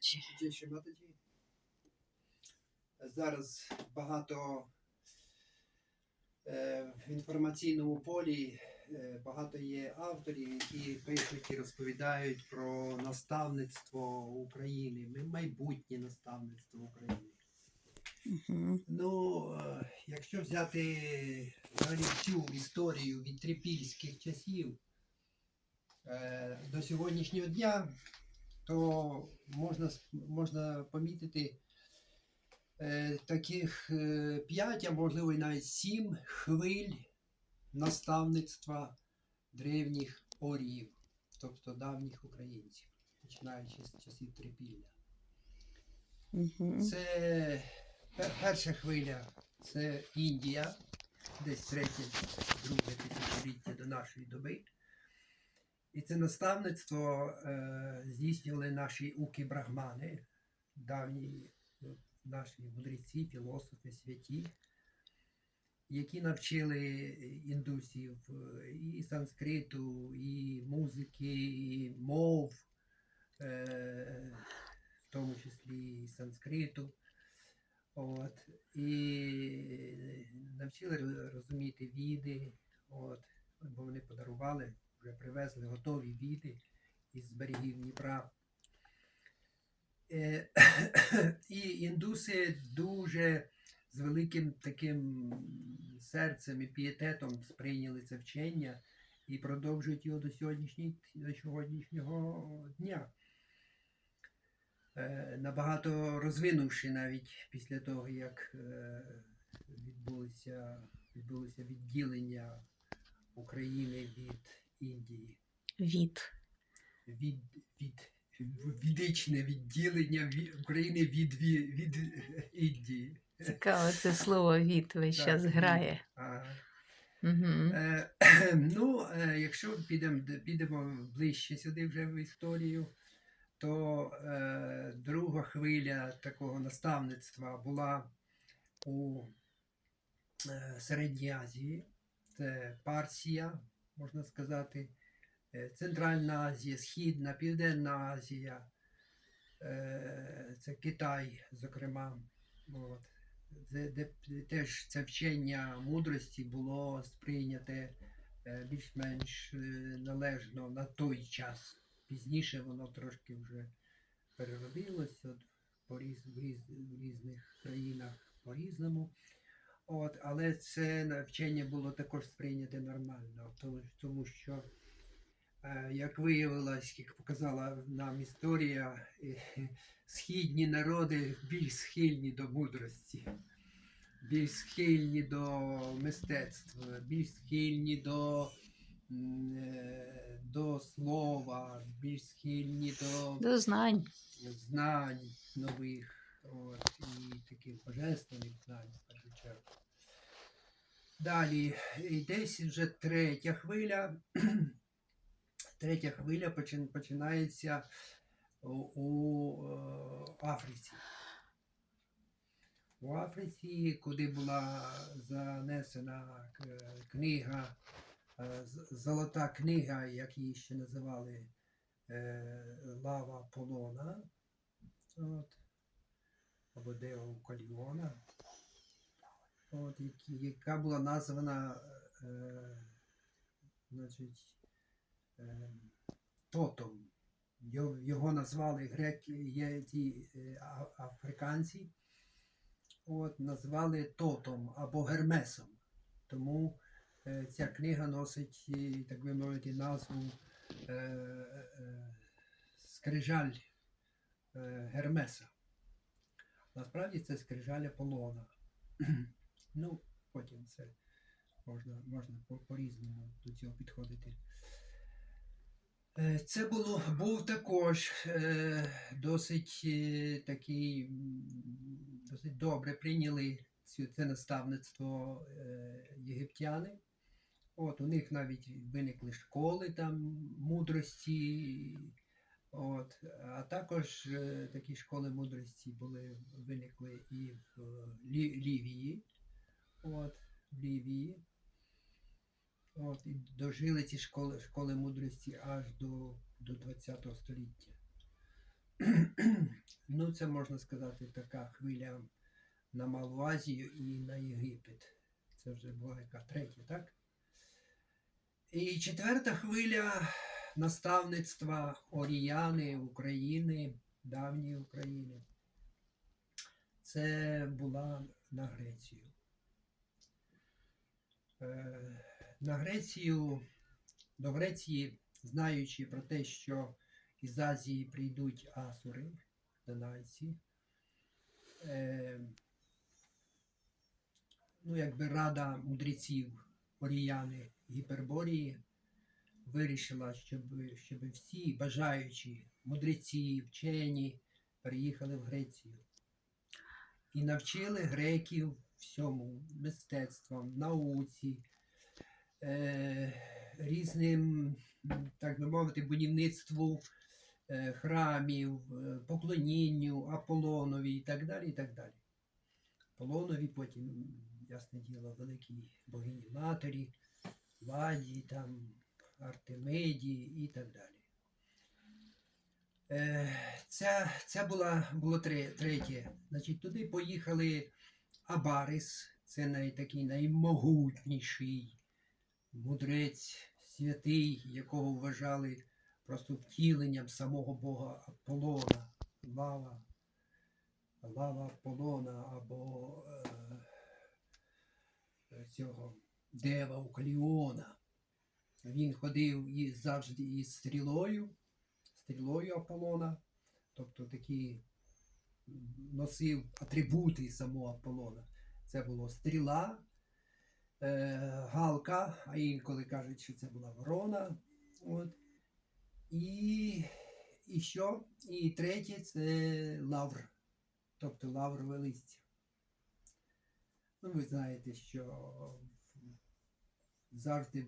Шри Зараз багато е, в інформаційному полі е, багато є авторів, які пишуть і розповідають про наставництво України, майбутнє наставництво України. Угу. Ну, е, якщо взяти взагалі всю історію від трипільських часів е, до сьогоднішнього дня, то можна, можна помітити е, таких е, п'ять, а можливо і навіть сім хвиль наставництва древніх оріїв, тобто давніх українців, починаючи з часів трипілля. Угу. Це пер- перша хвиля це Індія, десь третє, друге тисячоліття до нашої доби. І це наставництво е, здійснювали наші уки-брахмани, давні ну, наші мудреці, філософи, святі, які навчили індусів е, і санскриту, і музики, і мов, е, в тому числі і санскриту. От, і навчили розуміти віди, от, бо вони подарували, вже привезли готові віди із берегів Дніпра. Е, І індуси дуже з великим таким серцем і пієтетом сприйняли це вчення і продовжують його до до сьогоднішнього дня е, набагато розвинувши навіть після того, як е, відбулося, відбулося відділення України від Індії. Від. Від, від, відичне відділення України від, від, від Індії. Цікаво, це слово від весь час грає. Ага. Угу. Е, ну, е, якщо підемо, підемо ближче сюди вже в історію, то е, друга хвиля такого наставництва була у е, Середній Азії. Це Парсія, можна сказати, е, Центральна Азія, Східна, Південна Азія, е, це Китай, зокрема. От де, де теж це вчення мудрості було сприйняте е, більш-менш належно на той час. Пізніше воно трошки вже переродилося от, по різ, в, різ, в різних країнах по-різному. От, але це навчання було також сприйняте нормально, тому, тому що, е, як виявилось, як показала нам історія, е, східні народи більш схильні до мудрості, більш схильні до мистецтва, більш схильні до, е, до слова, більш схильні до До знань. знань нових от, і таких божественних знань в першу чергу. Далі, десь вже третя хвиля. Третя хвиля починається у, е, Африці. У Африці, куди була занесена книга, е, золота книга, як її ще називали е, Лава Полона, от, або Део Каліона, от, яка була названа е, значить, е, Тотом. Його, його назвали греки, є ті е, африканці, от, назвали Тотом або Гермесом. Тому е, ця книга носить, е, так би мовити, назву е, е, Скрижаль е, Гермеса. Насправді це скрижаль Аполлона. Ну, потім це можна, можна по- по-різному до цього підходити. Е, Це було, був також е, досить е, такий, досить добре прийняли це наставництво єгиптяни. От, у них навіть виникли школи там мудрості. От, а також такі школи мудрості були, виникли і в Лі, Лівії. От, в Лівії. От, і дожили ці школи, школи мудрості аж до, до 20 століття. Ну, це можна сказати, така хвиля на Малу Азію і на Єгипет. Це вже була яка третя, так? І четверта хвиля наставництва Оріяни України, давньої України. Це була на Грецію. Е, На Грецію, до Греції, знаючи про те, що із Азії прийдуть асури, донайці, е, ну, якби рада мудреців Оріяни Гіперборії вирішила, щоб, щоб всі бажаючі мудреці, вчені переїхали в Грецію. І навчили греків всьому мистецтвам, науці, е, різним, так би мовити, будівництву е, храмів, е, поклонінню Аполлонові і так далі. і так далі. Аполлонові потім, ясне діло, великій богині матері, Ладі, там, Артемиді і так далі. Це, це була, було третє. Значить, туди поїхали Абарис, це най, такий наймогутніший мудрець, святий, якого вважали просто втіленням самого Бога Аполлона, лава, лава Аполлона або е, цього Дева Укаліона. Він ходив і завжди із стрілою, стрілою Аполлона, тобто такі носив атрибути самого Аполлона. Це було стріла, е, галка, а інколи кажуть, що це була ворона. От. І, і що? І третє це лавр, тобто лаврове листя. Ну, ви знаєте, що завжди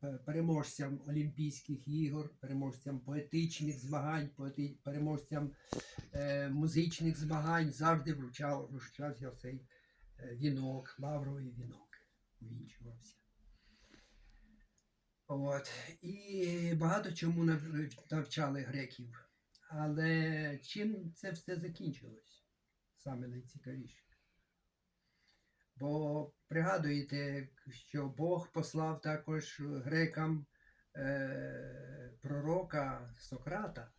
п- переможцям Олімпійських ігор, переможцям поетичних змагань, поети- переможцям е, музичних змагань завжди вручав, вручався цей е, вінок, лавровий вінок, увінчувався. От. І багато чому навчали греків. Але чим це все закінчилось? Саме найцікавіше. Бо пригадуєте, що Бог послав також грекам е, пророка Сократа,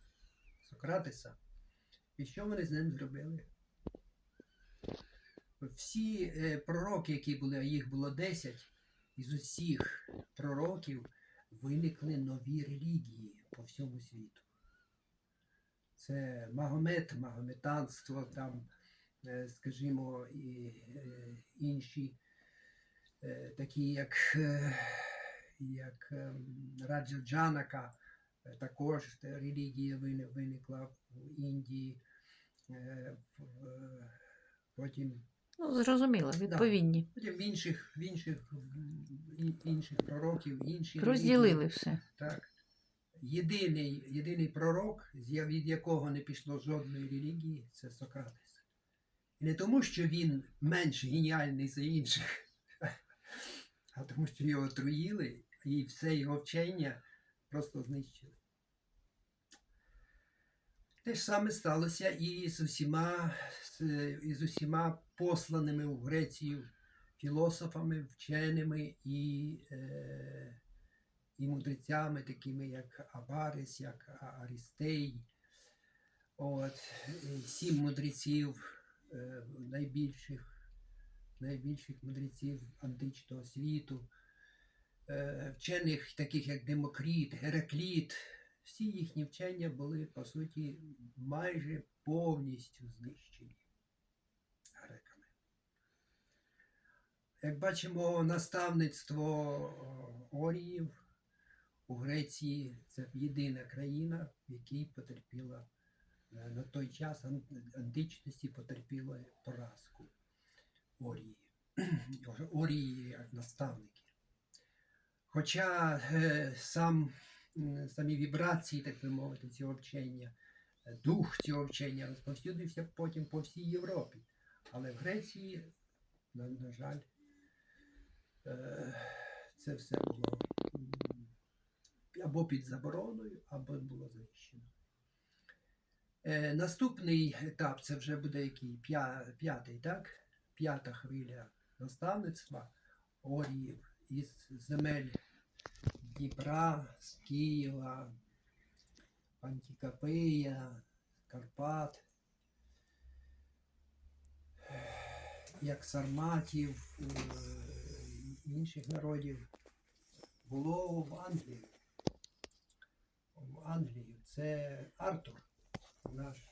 Сократиса. І що вони з ним зробили? Всі е, пророки, які були, а їх було 10, із усіх пророків виникли нові релігії по всьому світу. Це Магомед, магометанство, там, скажімо, і е, інші, е, такі як, е, як Раджа Джанака, е, також релігія виникла в Індії. е, е, Потім Ну, зрозуміло, відповідні. Потім в інших, в інших, інших пророків, інші. Розділили все. Так. Єдиний, єдиний пророк, від якого не пішло жодної релігії, це Сократес. Не тому, що він менш геніальний за інших, а тому, що його отруїли і все його вчення просто знищили. Те ж саме сталося і з усіма, і з усіма посланими в Грецію філософами, вченими і, е, і мудрецями, такими як Абарис, як Арістей. От, сім мудреців, найбільших, найбільших мудреців античного світу, е, вчених, таких як Демокріт, Геракліт, всі їхні вчення були, по суті, майже повністю знищені греками. Як бачимо, наставництво Оріїв у Греції це єдина країна, в якій потерпіла е, на той час античності потерпіла поразку Орії. Орії як наставники. Хоча е, сам, самі вібрації, так би мовити, цього вчення, е, дух цього вчення розповсюдився потім по всій Європі. Але в Греції, на, на жаль, е, це все було або під забороною, або було знищено. Е, наступний етап це вже буде який? П'ятий, так? П'ята хвиля наставництва оріїв із земель Дніпра, з Києва, Антікапия, Карпат, як сарматів, е, інших народів, було в Англії. В Англії це Артур, наш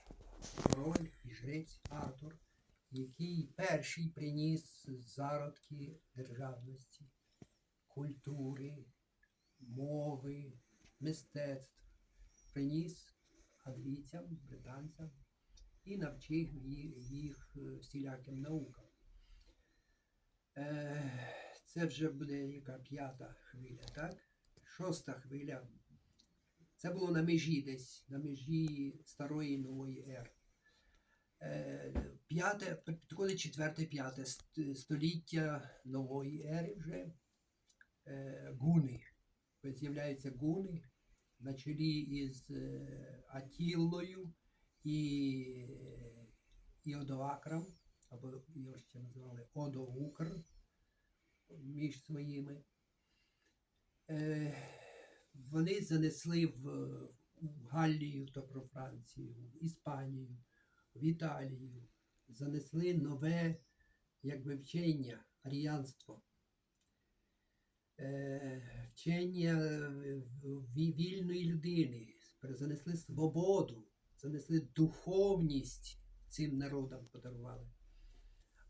король і жрець Артур, який перший приніс зародки державності, культури, мови, мистецтв, приніс англійцям, британцям і навчив їх е, всіляким наукам. Е, Це вже буде яка п'ята хвиля, так? Шоста хвиля. Це було на межі десь, на межі старої нової ери. Е, П'яте, підходить четверте, п'яте ст- століття нової ери вже. Е, Гуни. З'являються гуни на чолі із е, Атіллою і Іодоакром, або його ще називали Одоукр між своїми. Е, Вони занесли в, в Галлію, то про Францію, в Іспанію, в Італію, занесли нове якби вчення, аріянство. Е, Вчення е, вільної людини, занесли свободу, занесли духовність цим народам подарували.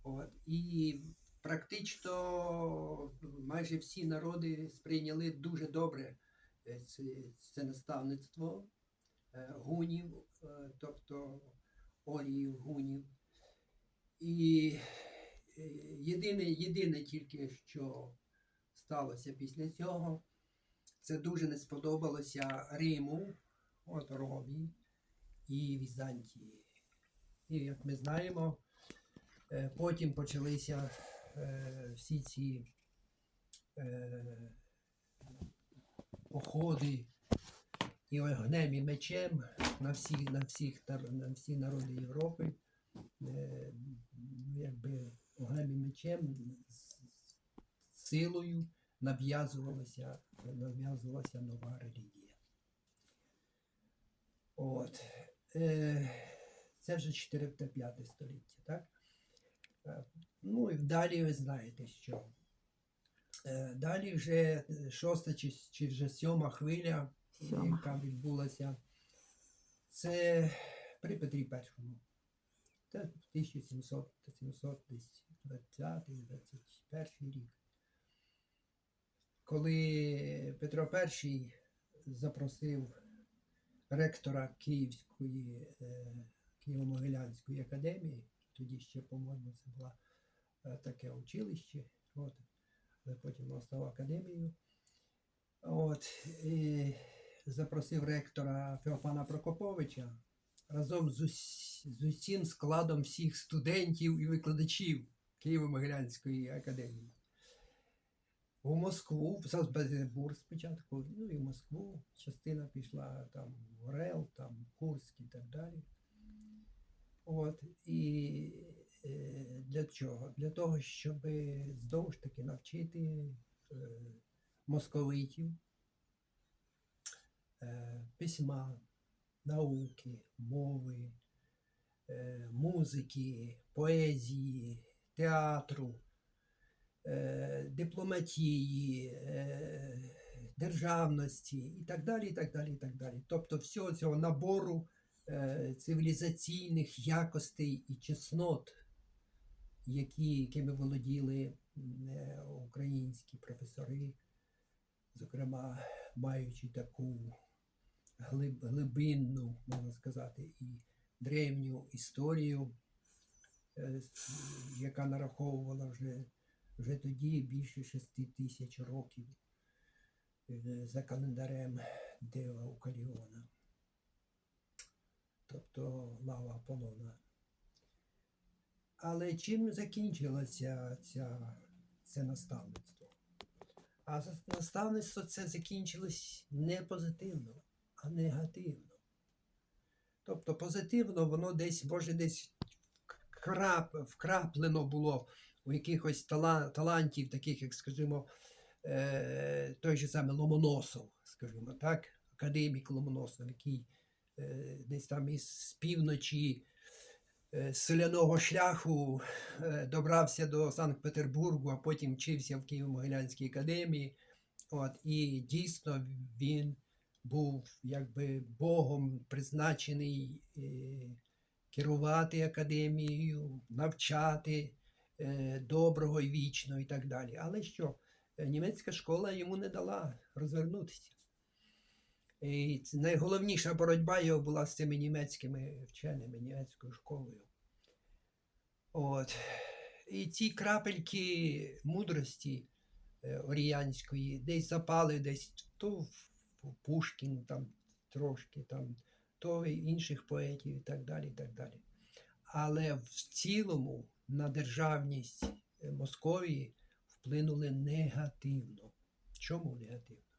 От. І практично майже всі народи сприйняли дуже добре е, це, це наставництво е, гунів, е, тобто оріїв, гунів. І е, єдине, єдине тільки, що сталося після цього, це дуже не сподобалося Риму, от Ромі і Візантії. І як ми знаємо, е, потім почалися е, всі ці е, походи і огнем, і мечем на всі, на всіх, на всі народи Європи. Е, якби огнем і мечем з силою нав'язувалася, нав'язувалася нова релігія. От. Е, це вже 4-5 століття, так? Е, Ну і далі ви знаєте, що. Е, Далі вже шоста чи, чи вже сьома хвиля, Сьома. яка відбулася, це при Петрі І. Це 1700, 720, 21 рік. Коли Петро І запросив ректора Київської е, Києво-Могилянської академії, тоді ще, по-моєму, це було е, таке училище, от, потім воно стало академією. От, і запросив ректора Феофана Прокоповича разом з, з усім складом всіх студентів і викладачів Києво-Могилянської академії. У Москву, в Санкт-Петербург спочатку, ну і в Москву. Частина пішла там в Орел, там Курськ і так далі. От, і для чого? Для того, щоб знову ж таки навчити е, московитів е, письма, науки, мови, е, музики, поезії, театру, дипломатії, державності і так далі. і так далі, і так далі. Тобто всього цього набору цивілізаційних якостей і чеснот, які, якими володіли е, українські професори, зокрема, маючи таку глиб, глибинну, можна сказати, і древню історію, е, яка нараховувала вже, вже тоді більше шести тисяч років е, за календарем Дева Укаліона, тобто лава Аполлона. Але чим закінчилося ця, це наставництво? А наставництво це закінчилось не позитивно, а негативно. Тобто позитивно воно десь, може, десь крап, вкраплено було у якихось тала, талантів, таких, як, скажімо, е, той же самий Ломоносов, скажімо так, академік Ломоносов, який е, десь там із півночі селяного шляху е, добрався до Санкт-Петербургу, а потім вчився в Києво-Могилянській академії. От, і дійсно він був якби Богом призначений е, керувати академією, навчати е, доброго і вічного і так далі. Але що? Е, Німецька школа йому не дала розвернутися. І найголовніша боротьба його була з цими німецькими вченими, німецькою школою. От. І ці крапельки мудрості е, оріянської десь запали, десь то в Пушкін, там трошки, там, то інших поетів і так далі. і так далі. Але в цілому на державність е, Московії вплинули негативно. Чому негативно?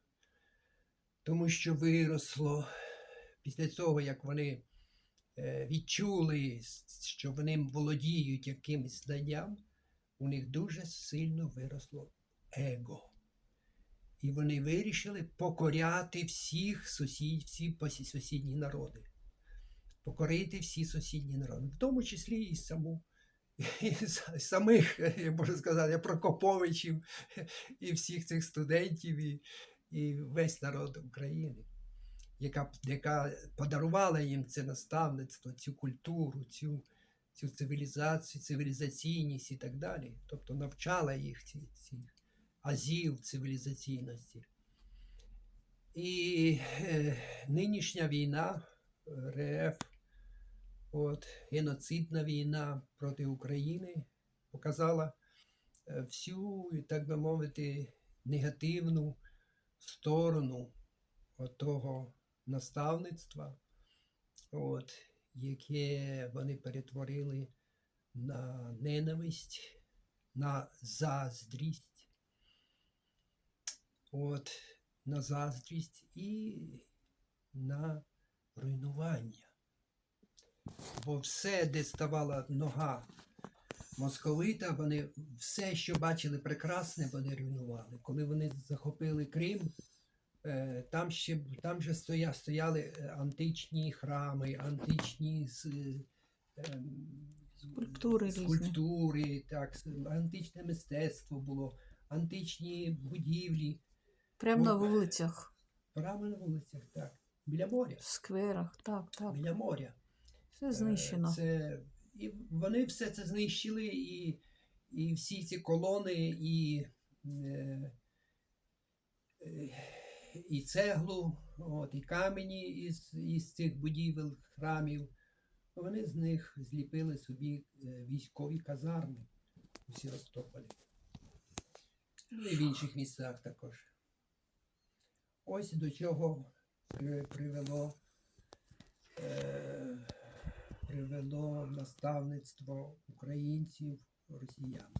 Тому що виросло після того, як вони е, відчули, що вони володіють якимось знанням, у них дуже сильно виросло его. І вони вирішили покоряти всіх сусід, всі сусідні народи. Покорити всі сусідні народи, в тому числі і саму. І самих, я можу сказати, Прокоповичів і всіх цих студентів, і, і весь народ України, яка, яка подарувала їм це наставництво, цю культуру, цю, цю цивілізацію, цивілізаційність і так далі. Тобто навчала їх ці, ці азів цивілізаційності. І е, нинішня війна, РФ, от, геноцидна війна проти України показала е, всю, так би мовити, негативну сторону того наставництва, от, яке вони перетворили на ненависть, на заздрість от, на заздрість і на руйнування. Бо все, де ставала нога московита, вони все, що бачили прекрасне, вони руйнували. Коли вони захопили Крим, е, там ще там же стоя, стояли е, античні храми, античні з, е, ем, Скульптури скульптури, так, античне мистецтво було, античні будівлі. Прямо на вулицях, Прямо на вулицях, так. Біля моря. в скверах, так, так. Біля моря. Все знищено. Це, і вони все це знищили, і, і всі ці колони, і, е, і цеглу, от, і камені із, із цих будівель, храмів. Вони з них зліпили собі е, військові казарми у Севастополі. Ну і в інших містах також. Ось до чого привело, е, привело наставництво українців росіян.